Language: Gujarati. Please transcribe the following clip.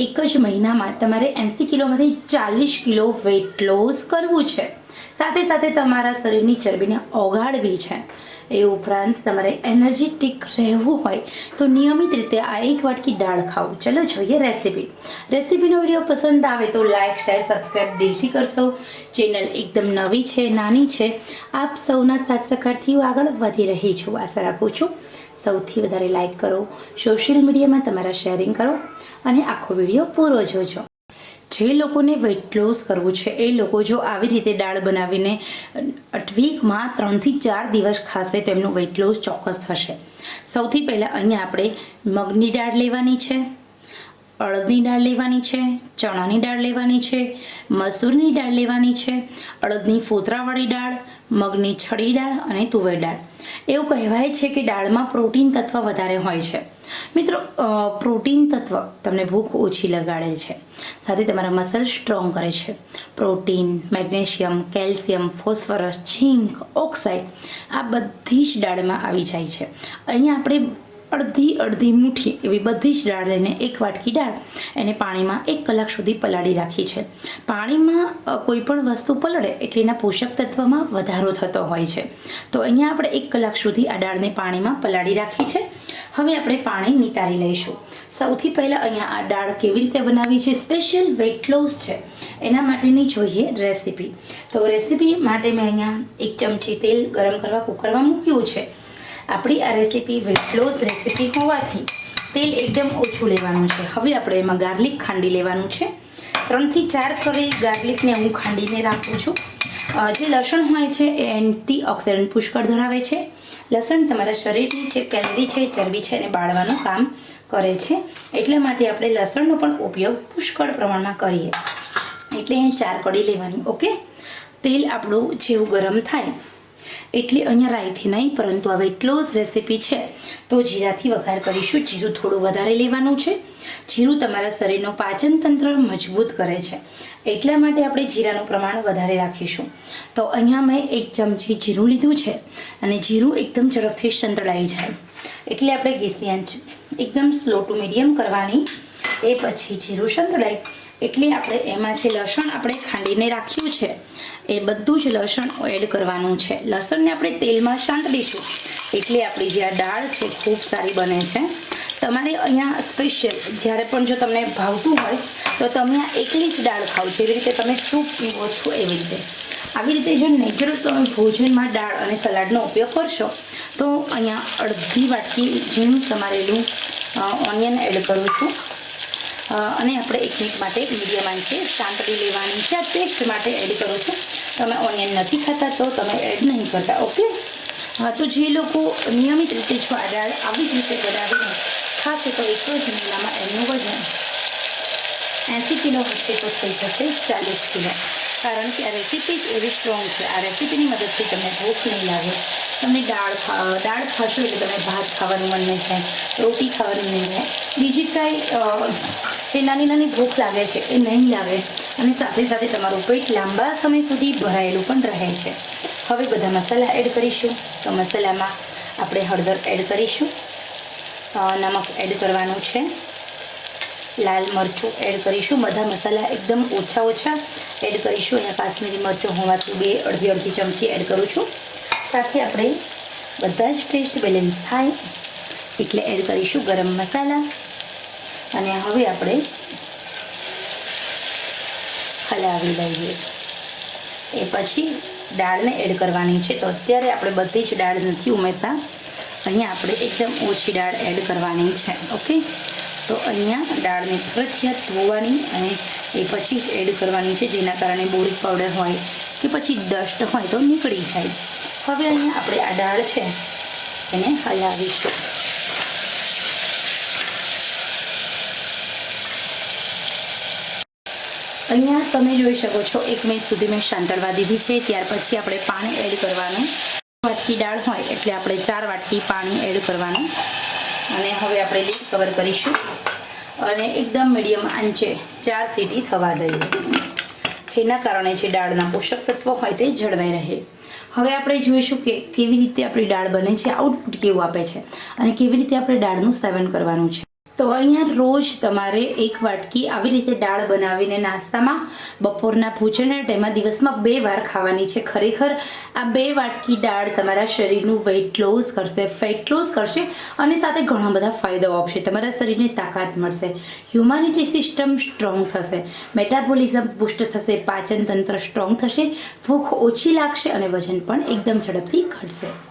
એક જ મહિનામાં તમારે એંસી કિલોમાંથી ચાલીસ કિલો વેટ લોસ કરવું છે. સાથે સાથે તમારા શરીરની ચરબીને ઓગાળવી છે. એ ઉપરાંત તમારે એનર્જેટિક રહેવું હોય તો નિયમિત રીતે આ એક વાટકી દાળ ખાવું ચલો જોઈએ રેસીપી રેસીપીનો વીડિયો પસંદ આવે તો લાઇક શેર સબસ્ક્રાઈબ દિલથી કરશો. ચેનલ એકદમ નવી છે, નાની છે. આપ સૌના સાથ સહકારથી આગળ વધી રહી છું. આશા રાખું છું સૌથી વધારે લાઇક કરો સોશિયલ મીડિયામાં તમારા શેરિંગ કરો અને આખો વીડિયો પૂરો જોજો. જે લોકોને વેઇટ લોસ કરવું છે, એ લોકો જો આવી રીતે દાળ બનાવીને વીકમાં ત્રણથી ચાર દિવસ ખાશે તો એમનું લોસ ચોક્કસ થશે. સૌથી પહેલાં અહીંયા આપણે મગની દાળ લેવાની છે. અડદની દાળ લેવાની છે, ચણાની દાળ લેવાની છે, મસૂરની દાળ લેવાની છે, અડદની ફોતરાવાળી દાળ, મગની છડી દાળ અને તુવેર દાળ. એવું કહેવાય છે કે દાળમાં પ્રોટીન તત્વ વધારે હોય છે. મિત્રો પ્રોટીન તત્વ તમને ભૂખ ઓછી લગાડે છે. સાથે તમારા મસલ સ્ટ્રોંગ કરે છે. Protein, magnesium, calcium, phosphorus, zinc, oxide આ બધી જ દાળમાં આવી જાય છે. અહીંયા આપણે અડધી અડધી મુઠ્ઠી એવી બધી જ દાળ લઈને એક વાટકી દાળ એને પાણીમાં એક કલાક સુધી પલાળી રાખી છે. પાણીમાં કોઈ પણ વસ્તુ પલળે એટલે એના પોષક તત્વમાં વધારો થતો હોય છે. તો અહીંયા આપણે એક કલાક સુધી આ દાળને પાણીમાં પલાળી રાખી છે. હવે આપણે પાણી નિતારી લઈશું. સૌથી પહેલાં અહીંયા આ દાળ કેવી રીતે બનાવી છે? સ્પેશિયલ વેટ લોસ છે. એના માટેની જોઈએ રેસીપી. તો રેસીપી માટે મેં અહીંયા એક ચમચી તેલ ગરમ કરવા કુકરમાં મૂક્યું છે. આપણી આ રેસીપી વેટ લોસ રેસીપી હોવાથી તેલ એકદમ ઓછું લેવાનું છે. હવે આપણે એમાં ગાર્લિક ખાંડી લેવાનું છે. ત્રણથી ચાર કરી ગાર્લિકને હું ખાંડીને રાખું છું. જે લસણ હોય છે એ એન્ટી ઓક્સિડન્ટ પુષ્કળ ધરાવે છે. લસણ તમારા શરીરની જે કેલરી છે, ચરબી છે એને બાળવાનું કામ કરે છે. એટલા માટે આપણે લસણનો પણ ઉપયોગ પુષ્કળ પ્રમાણમાં કરીએ. એટલે ચાર કડી લેવાની, ઓકે? તેલ આપણું જેવું ગરમ થાય એટલે અહીંયા રાઈથી નહીં, પરંતુ હવે એટલો જ રેસીપી છે. તો જીરાથી વઘાર કરીશું. જીરું થોડું વધારે લેવાનું છે. જીરું તમારા શરીરનું પાચન તંત્ર મજબૂત કરે છે. એટલા માટે આપણે જીરાનું પ્રમાણ વધારે રાખીશું. તો અહીંયા મેં એક ચમચી જીરું લીધું છે અને જીરું એકદમ ઝડપથી સંતળાઈ જાય. એટલે આપણે ગેસની આંચ એકદમ સ્લો ટુ મીડિયમ કરવાની. એ પછી જીરું સંતળાય એટલે આપણે એમાં જે લસણ આપણે ખાંડીને રાખ્યું છે, એ બધું જ લસણ એડ કરવાનું છે. લસણને આપણે તેલમાં સાંતળીશું એટલે આપણી જે આ દાળ છે, ખૂબ સારી બને છે. તમારે અહીંયા સ્પેશિયલ જ્યારે પણ જો તમને ભાવતું હોય, તો તમે આ એકલી જ દાળ ખાઓ. જેવી રીતે તમે સૂપ પીવો છો, એવી રીતે. આવી રીતે જો નેચરલ તમે ભોજનમાં દાળ અને સલાડનો ઉપયોગ કરશો, તો અહીંયા અડધી વાટકી ઝીણું સમારેલું ઓનિયન એડ કરું છું. અને આપણે એક મિનિટ માટે મીડિયમ આંચે સાંતળી લેવાની છે, આ ટેસ્ટ માટે એડ કરું છું. તમે ઓનિયન નથી ખાતા તો તમે એડ નહીં કરતા ઓકે હા તો જે લોકો નિયમિત રીતે જો આ દાળ આવી જ રીતે બનાવીને ખાશે તો એક જ મહિનામાં એમનું વજન એંસી કિલો હશે તો થઈ જશે ચાલીસ કિલો. કારણ કે આ રેસીપી જ એવી સ્ટ્રોંગ છે. આ રેસીપીની મદદથી તમને ભૂખ નહીં લાગે. તમને દાળ દાળ ખાશો એટલે તમને ભાત ખાવાનું મન નહીં થાય, રોટી ખાવાનું નહીં થાય. બીજી કાંઈ જે નાની નાની ભૂખ લાગે છે એ નહીં લાગે. અને સાથે સાથે તમારું પેટ લાંબા સમય સુધી ભરાયેલું પણ રહે છે. હવે બધા મસાલા એડ કરીશું. તો મસાલામાં આપણે હળદર એડ કરીશું. નમક એડ કરવાનું છે. લાલ મરચું એડ કરીશું. બધા મસાલા એકદમ ઓછા ઓછા એડ કરીશું. અહીંયા કાશ્મીરી મરચું હોવાથી બે અડધી અડધી ચમચી એડ કરું છું. સાથે આપણે બધા જ ટેસ્ટ બેલેન્સ થાય એટલે એડ કરીશું ગરમ મસાલા. અને હવે આપણે હલાવી લઈએ. એ પછી દાળને એડ કરવાની છે. તો અત્યારે આપણે બધી જ દાળ નથી ઉમેરતા. અહીંયા આપણે એકદમ ઓછી દાળ એડ કરવાની છે. ઓકે? તો અહીંયા દાળને ફરજિયાત ધોવાની અને એ પછી જ એડ કરવાની છે. જેના કારણે બોરિક પાવડર હોય કે પછી ડસ્ટ હોય તો નીકળી જાય. હવે અહીંયા આપણે આ દાળ છે એને હલાવીશું. અહીંયા તમે જોઈ શકો છો, એક મિનિટ સુધી મેં શાંતળવા દીધી છે. ત્યાર પછી આપણે પાણી એડ કરવાનું. વાટકી દાળ હોય એટલે આપણે ચાર વાટકી પાણી એડ કરવાનું. અને હવે આપણે લીડ કવર કરીશું. અને એકદમ મીડિયમ આંચે ચાર સીટી થવા દઈએ. જેના કારણે જે દાળના પોષક તત્વો હોય તે જળવાઈ રહે. હવે આપણે જોઈશું કે કેવી રીતે આપણી દાળ બને છે આઉટપુટ કેવું આપે છે અને કેવી રીતે આપણે દાળનું સેવન કરવાનું છે. તો અહીંયા રોજ તમારે એક વાટકી આવી રીતે દાળ બનાવીને નાસ્તામાં બપોરના ભોજન તેમાં દિવસમાં બે વાર ખાવાની છે. ખરેખર આ બે વાટકી દાળ તમારા શરીરનું વેઇટ લોસ કરશે ફેટ લોસ કરશે અને સાથે ઘણા બધા ફાયદાઓ આપશે. તમારા શરીરને તાકાત મળશે. હ્યુમાનિટી સિસ્ટમ સ્ટ્રોંગ થશે. મેટાબોલિઝમ બુસ્ટ થશે. પાચન તંત્ર સ્ટ્રોંગ થશે. ભૂખ ઓછી લાગશે અને વજન પણ એકદમ ઝડપથી ઘટશે.